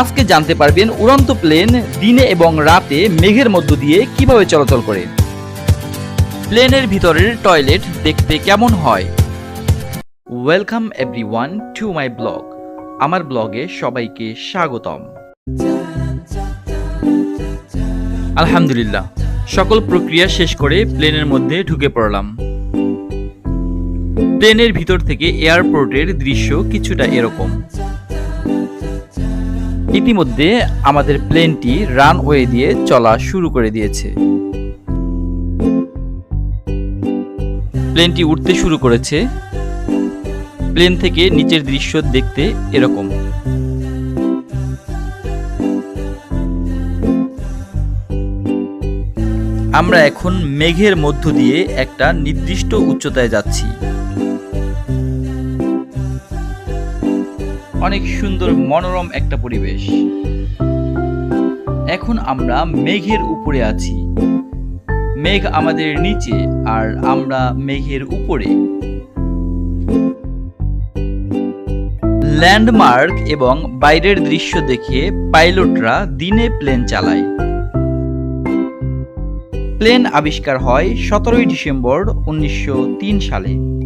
আজকে জানতে পারবেন উড়ন্ত প্লেন দিনে এবং রাতে মেঘের মধ্য দিয়ে কীভাবে চলাচল করে। প্লেনের ভিতরের টয়লেট দেখতে কেমন হয়? Welcome everyone to my blog আমার ব্লগে সবাইকে স্বাগতম। আলহামদুলিল্লাহ, সকল প্রক্রিয়া শেষ করে প্লেনের মধ্যে ঢুকে পড়লাম। প্লেনের ভিতর থেকে এয়ারপোর্টের দৃশ্য কিছুটা এরকম। ইতিমধ্যে আমাদের প্লেনটি রানওয়ে দিয়ে চলা শুরু করে দিয়েছে। প্লেনটি উঠতে শুরু করেছে। প্লেন থেকে নিচের দৃশ্য দেখতে এরকম। আমরা এখন মেঘের মধ্য দিয়ে একটা নির্দিষ্ট উচ্চতায় যাচ্ছি। অনেক সুন্দর মনোরম একটা পরিবেশ। এখন আমরা মেঘের উপরে আছি। মেঘ আমাদের নিচে আর আমরা মেঘের উপরে। ল্যান্ডমার্ক এবং বাইরের দৃশ্য দেখে পাইলটরা দিনে প্লেন চালায়। প্লেন আবিষ্কার হয় সতেরোই ডিসেম্বর উনিশশো তিন সালে।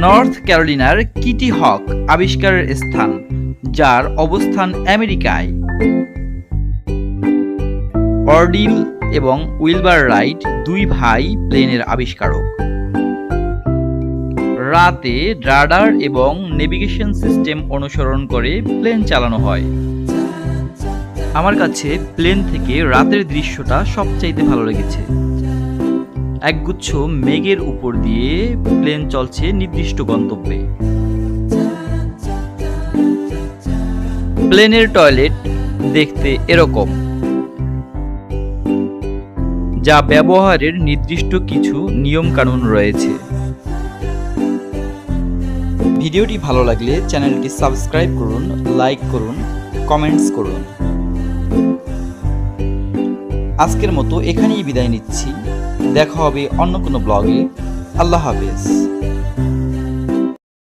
নর্থ ক্যারোলিনার কিটি হক আবিষ্কারের স্থান, যার অবস্থান আমেরিকায়। অর্ডিল এবং উইলবার রাইট দুই ভাই প্লেনের আবিষ্কারক। রাতে রাডার এবং নেভিগেশন সিস্টেম অনুসরণ করে প্লেন চালানো হয়। আমার কাছে প্লেন থেকে রাতের দৃশ্যটা সবচাইতে ভালো লেগেছে। একগুচ্ছ মেঘের উপর দিয়ে প্লেন চলছে নির্দিষ্ট গন্তব্যে। প্লেনের টয়লেট দেখতে এরকম। যা ব্যবহারের নির্দিষ্ট কিছু নিয়ম কানুন রয়েছে। ভিডিওটি ভালো লাগলে চ্যানেলটি সাবস্ক্রাইব করুন, লাইক করুন, কমেন্টস করুন। আজকের মতো এখানেই বিদায় নিচ্ছি। দেখা হবে অন্য কোনো ব্লগে। আল্লাহ হাফেজ।